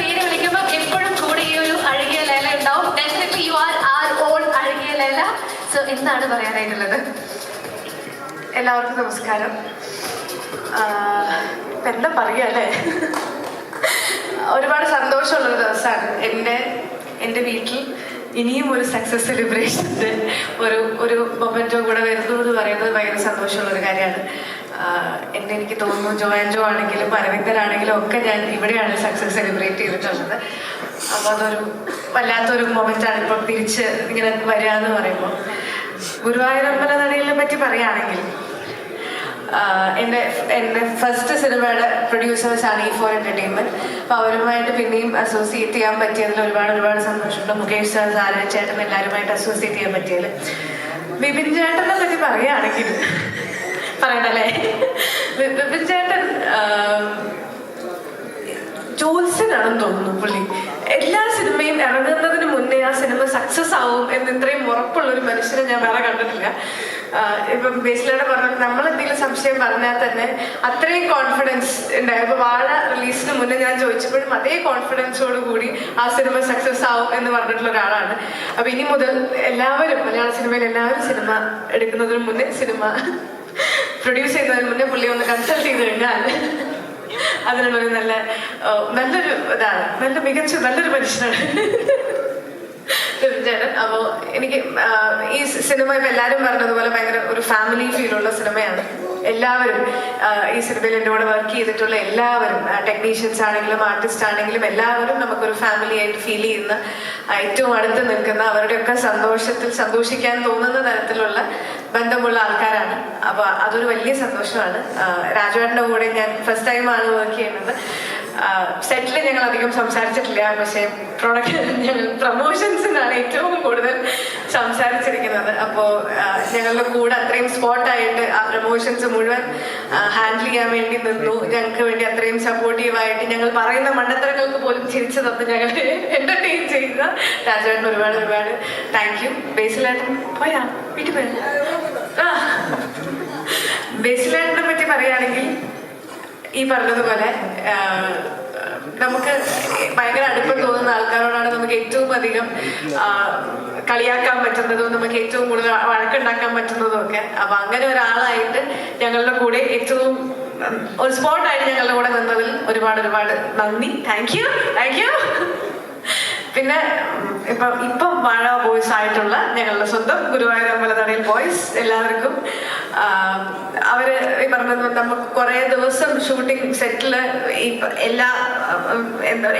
പേര് വിളിക്കുമ്പോൾ എപ്പോഴും ഒരു ലേല ഉണ്ടാവും. യു ആർ ആർ ഓൺ ലേല. സോ എന്താണ് പറയാനായിട്ടുള്ളത്? എല്ലാവർക്കും നമസ്കാരം. എന്താ പറയുക ഒരുപാട് സന്തോഷമുള്ള ദിവസമാണ് എന്റെ എന്റെ വീട്ടിൽ ഇനിയും ഒരു സക്സസ് സെലിബ്രേഷന്റെ ഒരു ഒരു മൊമെന്റോ കൂടെ വരുന്നു എന്ന് പറയുന്നത് ഭയങ്കര സന്തോഷമുള്ളൊരു കാര്യമാണ്. ആഹ് എന്നെ എനിക്ക് തോന്നുന്നു ജോ ആൻഡ് ജോ ആണെങ്കിലും അരവിന്ദനാണെങ്കിലും ഒക്കെ ഞാൻ ഇവിടെയാണ് സക്സസ് സെലിബ്രേറ്റ് ചെയ്തിട്ടുള്ളത്. അപ്പോൾ അതൊരു വല്ലാത്തൊരു മൊമെന്റാണ് ഇപ്പോൾ തിരിച്ച് ഇങ്ങനെ വരിക എന്ന് പറയുമ്പോൾ ഗുരുവായൂരമ്പല നടയിലെ പറ്റി പറയുകയാണെങ്കിൽ എന്റെ എന്റെ ഫസ്റ്റ് സിനിമയുടെ പ്രൊഡ്യൂസേഴ്സ് ആണ് ഈ ഫോർ എന്റർടൈൻമെന്റ് അപ്പോൾ അവരുമായിട്ട് പിന്നെയും അസോസിയേറ്റ് ചെയ്യാൻ പറ്റിയതിൽ ഒരുപാട് ഒരുപാട് സന്തോഷമുണ്ട്. മുകേഷ് സാർ സാരാ ചേട്ടൻ എല്ലാവരുമായിട്ട് അസോസിയേറ്റ് ചെയ്യാൻ പറ്റിയതിൽ. ബിപിൻ ചേട്ടനെ പറ്റി പറയുകയാണെങ്കിൽ പറയണല്ലേ? ആഹ്, ജോത്സ്യനാണെന്ന് തോന്നുന്നു പുള്ളി. എല്ലാ സിനിമയും ഇറങ്ങുന്നതിന് മുന്നേ ആ സിനിമ സക്സസ് ആവും എന്ന് ഇത്രയും ഉറപ്പുള്ള ഒരു മനുഷ്യനെ ഞാൻ വേറെ കണ്ടിട്ടില്ല. ഇപ്പം ബേസിലാണ് പറഞ്ഞത് നമ്മൾ എന്തെങ്കിലും സംശയം പറഞ്ഞാൽ തന്നെ അത്രയും കോൺഫിഡൻസ് ഉണ്ടായി. ഇപ്പൊ വാഴ റിലീസിന് മുന്നേ ഞാൻ ചോദിച്ചപ്പോഴും അതേ കോൺഫിഡൻസോട് കൂടി ആ സിനിമ സക്സസ് ആവും എന്ന് പറഞ്ഞിട്ടുള്ള ഒരാളാണ്. അപ്പൊ ഇനി മുതൽ എല്ലാവരും മലയാള സിനിമയിൽ എല്ലാവരും സിനിമ എടുക്കുന്നതിന് മുന്നേ സിനിമ പ്രൊഡ്യൂസ് ചെയ്യുന്നതിന് മുന്നേ പുള്ളി ഒന്ന് കൺസൾട്ട് ചെയ്ത് കഴിഞ്ഞാൽ അതിനുള്ളൊരു നല്ല നല്ലൊരു ഇതാണ്. നല്ല മികച്ച നല്ലൊരു മനുഷ്യനാണ്. തീർച്ചയായിട്ടും അപ്പോൾ എനിക്ക് ഈ സിനിമ ഇപ്പം എല്ലാവരും പറഞ്ഞതുപോലെ ഭയങ്കര ഒരു ഫാമിലി ഫീലുള്ള സിനിമയാണ്. എല്ലാവരും ഈ സിനിമയിൽ എന്നോട് വർക്ക് ചെയ്തിട്ടുള്ള എല്ലാവരും ടെക്നീഷ്യൻസ് ആണെങ്കിലും ആർട്ടിസ്റ്റ് ആണെങ്കിലും എല്ലാവരും നമുക്കൊരു ഫാമിലി ആയിട്ട് ഫീൽ ചെയ്യുന്ന ഏറ്റവും അടുത്ത് നിൽക്കുന്ന അവരുടെയൊക്കെ സന്തോഷത്തിൽ സന്തോഷിക്കാൻ തോന്നുന്ന തരത്തിലുള്ള ബന്ധമുള്ള ആൾക്കാരാണ്. അപ്പോൾ അതൊരു വലിയ സന്തോഷമാണ്. രാജുവേട്ടന്റെ കൂടെ ഞാൻ ഫസ്റ്റ് ടൈമാണ് വർക്ക് ചെയ്യുന്നത്. സെറ്റിൽ ഞങ്ങൾ അധികം സംസാരിച്ചിട്ടില്ല പക്ഷേ പ്രൊഡക്റ്റ് ഞങ്ങൾ പ്രൊമോഷൻസിനാണ് ഏറ്റവും കൂടുതൽ സംസാരിച്ചിരിക്കുന്നത്. അപ്പോ ഞങ്ങളുടെ കൂടെ അത്രയും സ്പോട്ടായിട്ട് ആ പ്രമോഷൻസ് മുഴുവൻ ഹാൻഡിൽ ചെയ്യാൻ വേണ്ടി നിന്നു. ഞങ്ങൾക്ക് വേണ്ടി അത്രയും സപ്പോർട്ടീവായിട്ട് ഞങ്ങൾ പറയുന്ന മണ്ടത്തരങ്ങൾക്ക് പോലും ചിരിച്ചു തന്ന് ഞങ്ങൾ എന്റർടൈൻ ചെയ്യുന്ന രാജവേട്ടൻ ഒരുപാട് ഒരുപാട് താങ്ക് യു ബേസിലേട്ടൻ പോയാ? വീട്ടിൽ പോയാ? ബേസിലായിട്ടിനെ പറ്റി പറയുകയാണെങ്കിൽ ഈ പറഞ്ഞതുപോലെ നമുക്ക് ഭയങ്കര അടുപ്പം തോന്നുന്ന ആൾക്കാരോടാണ് നമുക്ക് ഏറ്റവും അധികം കളിയാക്കാൻ പറ്റുന്നതും നമുക്ക് ഏറ്റവും കൂടുതൽ വഴക്കുണ്ടാക്കാൻ പറ്റുന്നതും ഒക്കെ. അപ്പൊ അങ്ങനെ ഒരാളായിട്ട് ഞങ്ങളുടെ കൂടെ ഏറ്റവും ഒരു സ്പോട്ടായിട്ട് ഞങ്ങളുടെ കൂടെ നിന്നതിൽ ഒരുപാട് ഒരുപാട് നന്ദി. താങ്ക് യു താങ്ക് യു പിന്നെ ഇപ്പൊ ഇപ്പൊ വാഴ ബോയ്സ് ആയിട്ടുള്ള ഞങ്ങളുടെ സ്വന്തം ഗുരുവായൂർ അമ്പലതടയിൽ ബോയ്സ് എല്ലാവർക്കും അവർ പറഞ്ഞത് നമുക്ക് കുറെ ദിവസം ഷൂട്ടിംഗ് സെറ്റിൽ എല്ലാ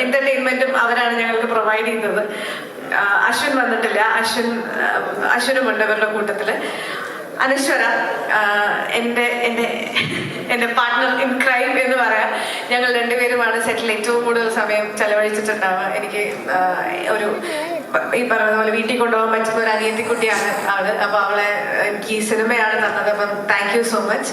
എന്റർടൈൻമെന്റും അവരാണ് ഞങ്ങൾക്ക് പ്രൊവൈഡ് ചെയ്തത് അശ്വിൻ വന്നിട്ടില്ല. അശ്വിൻ അശ്വിനുമുണ്ട് അവരുടെ കൂട്ടത്തിൽ. അനശ്വര എന്റെ എന്റെ എന്റെ പാർട്ട്ണർ ഇൻ ക്രൈം എന്ന് പറയാം. ഞങ്ങൾ രണ്ടുപേരുമാണ് സെറ്റിൽ ഏറ്റവും കൂടുതൽ സമയം ചെലവഴിച്ചിട്ടുണ്ടാവുക. എനിക്ക് ഒരു ഈ പറഞ്ഞതുപോലെ വീട്ടിൽ കൊണ്ടുപോകാൻ പറ്റുന്ന ഒരു അനിയത്തിക്കുട്ടിയാണ് അവൾ അപ്പൊ അവളെ എനിക്ക് ഈ സിനിമയാണ് തന്നത്. അപ്പം താങ്ക് യു സോ മച്ച്